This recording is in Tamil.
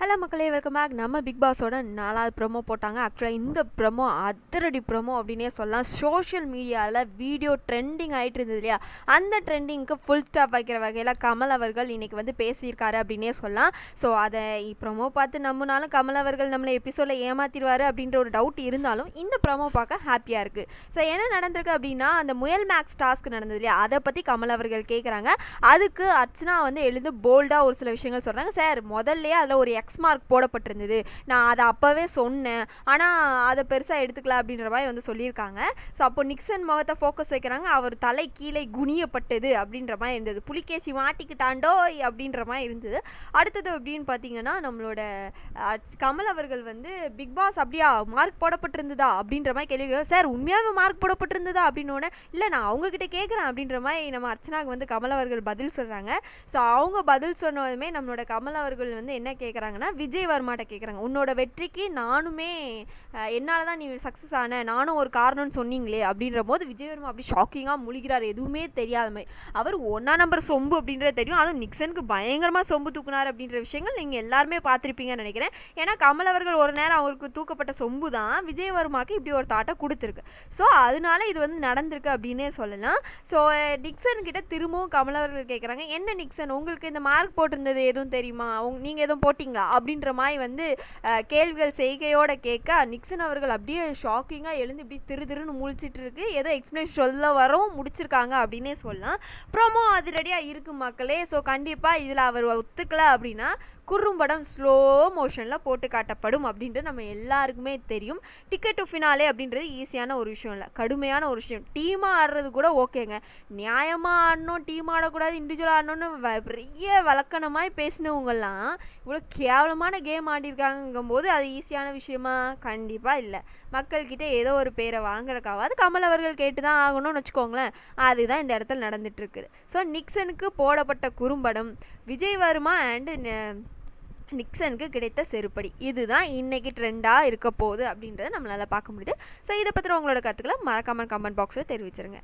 ஹலோ மக்களே வெல்கம் பேக் நம்ம பிக் பாஸோட நாலாவது ப்ரோமோ போட்டாங்க. ஆக்சுவலாக இந்த ப்ரோமோ அதிரடி ப்ரோமோ அப்படின்னே சொல்லலாம். சோஷியல் மீடியாவில் வீடியோ ட்ரெண்டிங் ஆகிட்டு இருந்தது இல்லையா? அந்த ட்ரெண்டிங்க்கு ஃபுல் ஸ்டாப் வைக்கிற வகையில் கமல் அவர்கள் இன்றைக்கி வந்து பேசியிருக்காரு அப்படின்னே சொல்லலாம். ஸோ அதை ப்ரோமோ பார்த்து நம்மனாலும் கமல் அவர்கள் நம்மளை எபிசோடில் ஏமாத்திடுவார் அப்படின்ற ஒரு டவுட் இருந்தாலும் இந்த ப்ரொமோ பார்க்க ஹாப்பியாக இருக்குது ஸோ என்ன நடந்திருக்கு அப்படின்னா அந்த முயல் மேக்ஸ் டாஸ்க் நடந்தது இல்லையா? அதை பற்றி கமல் அவர்கள் கேட்குறாங்க அதுக்கு அர்ச்சனா வந்து எழுந்து போல்டாக ஒரு சில விஷயங்கள் சொல்கிறாங்க சார் முதல்லையே அதில் ஒரு எக்ஸ் மார்க் போடப்பட்டிருந்தது. நான் அதை அப்போவே சொன்னேன். ஆனால் அதை பெருசாக எடுத்துக்கல அப்படின்ற மாதிரி வந்து சொல்லியிருக்காங்க. ஸோ அப்போ நிக்சன் முகத்தை ஃபோக்கஸ் வைக்கிறாங்க. அவர் தலை கீழே குனியப்பட்டது அப்படின்ற மாதிரி இருந்தது. புலிகேசி மாட்டிக்கிட்டாண்டோ அப்படின்ற மாதிரி இருந்தது. அடுத்தது அப்படின்னு பார்த்தீங்கன்னா நம்மளோட கமல் அவர்கள் வந்து பிக் பாஸ் அப்படியா? மார்க் போடப்பட்டிருந்ததா? அப்படின்ற மாதிரி கேள்வி சார் உண்மையாகவே மார்க் போடப்பட்டிருந்ததா? ஒன்று இல்லை நான் அவங்கக்கிட்ட கேட்குறேன். அப்படின்ற மாதிரி நம்ம அர்ச்சனாவுக்கு வந்து கமல் அவர்கள் பதில் சொல்கிறாங்க ஸோ அவங்க பதில் சொன்னதுமே நம்மளோட கமல் அவர்கள் வந்து என்ன கேட்குறாங்க கேட்குறாங்கன்னா விஜய் வர்மாட்ட கேட்குறாங்க உன்னோட வெற்றிக்கு நானுமே என்னால் தான் நீ சக்ஸஸ் ஆன நானும் ஒரு காரணம்னு சொன்னீங்களே அப்படின்ற போது விஜய் வர்மா அப்படி ஷாக்கிங்காக முழிக்கிறார் எதுவுமே தெரியாத மாதிரி. அவர் ஒன்றா நம்பர் சொம்பு அப்படின்றது தெரியும். அதுவும் நிக்சனுக்கு பயங்கரமாக சொம்பு தூக்குனார் அப்படின்ற விஷயங்கள் நீங்கள் எல்லாருமே பார்த்துருப்பீங்கன்னு நினைக்கிறேன். ஏன்னா கமல் அவர்கள் ஒரு நேரம் அவருக்கு தூக்கப்பட்ட சொம்பு தான் விஜய் வர்மாக்கு இப்படி ஒரு தாட்டை கொடுத்துருக்கு. ஸோ அதனால இது வந்து நடந்திருக்கு அப்படின்னே சொல்லலாம். ஸோ நிக்சன் கிட்ட திரும்பவும் கமல் அவர்கள் கேட்குறாங்க என்ன நிக்சன் உங்களுக்கு இந்த மார்க் போட்டிருந்தது எதுவும் தெரியுமா? உங் நீங்கள் எதுவும் போட்டிங்களா? அப்படின்ற மாதிரி வந்து கேள்விகள் செய்கையோட கேட்க நிக்சன் அவர்கள் அப்படியே ஷாக்கிங்காக எழுந்து இப்படி திரு திருன்னு முழிச்சிட்டு இருக்கு. ஏதோ எக்ஸ்பிளேஷன் சொல்ல வரவும் முடிச்சிருக்காங்க அப்படின்னே சொல்லலாம். ப்ரோமோ அது ரெடியாக இருக்கு மக்களே. ஸோ கண்டிப்பாக இதில் அவர் ஒத்துக்கல அப்படின்னா குறும்படம் ஸ்லோ மோஷனில் போட்டு காட்டப்படும் அப்படின்றது நம்ம எல்லாருக்குமே தெரியும். டிக்கெட் டு ஃபினாலே அப்படின்றது ஈஸியான ஒரு விஷயம் இல்லை. கடுமையான ஒரு விஷயம். டீமாக ஆடுறது கூட ஓகேங்க நியாயமாக ஆடணும் டீம் ஆடக்கூடாது இண்டிவிஜுவலாக ஆடணும்னு வ- பெரிய வழக்கணமாய் பேசினவங்கெல்லாம் இவ்வளோ கே கேவலமான கேம் ஆடிருக்காங்கங்கும்போது அது ஈஸியான விஷயமா? கண்டிப்பாக இல்லை. மக்கள்கிட்ட ஏதோ ஒரு பேரை வாங்குறக்காவது கமல் அவர்கள் கேட்டு தான் ஆகணும்னு வச்சுக்கோங்களேன். அதுதான் இந்த இடத்துல நடந்துட்டு இருக்குது ஸோ நிக்சனுக்கு போடப்பட்ட குறும்படம் விஜய் வர்மா அண்டு நிக்சனுக்கு கிடைத்த செருப்படி. இதுதான் இன்னைக்கு ட்ரெண்டாக இருக்க போகுது அப்படின்றத நம்மளால் பார்க்க முடியுது. ஸோ இதை பற்றி உங்களோட கருத்துக்களை மறக்காமல் கமெண்ட் பாக்ஸில் தெரிவிச்சிருங்க.